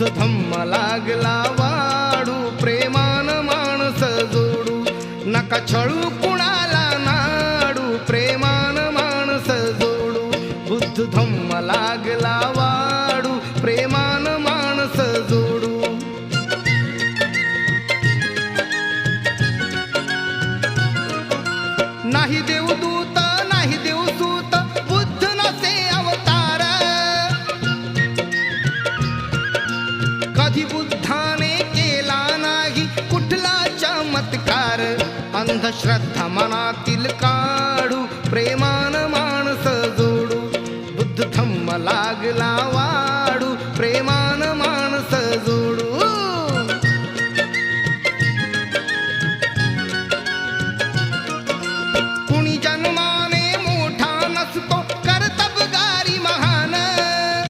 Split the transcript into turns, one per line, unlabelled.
युद्ध धम्म लागला वाढू प्रेमान माणस जोडू. नका छळू कुणाला नाडू प्रेमान माणस जोडू. बुद्ध धम्म लागला वाढू प्रेमान माणस जोडू. नाही देऊ बुद्धाने केला नाही. कुठला चमत्कार अंधश्रद्धा मनातील काढू. प्रेमान माणस जोडू. बुद्ध धम्म लागला वाढू. प्रेमान माणस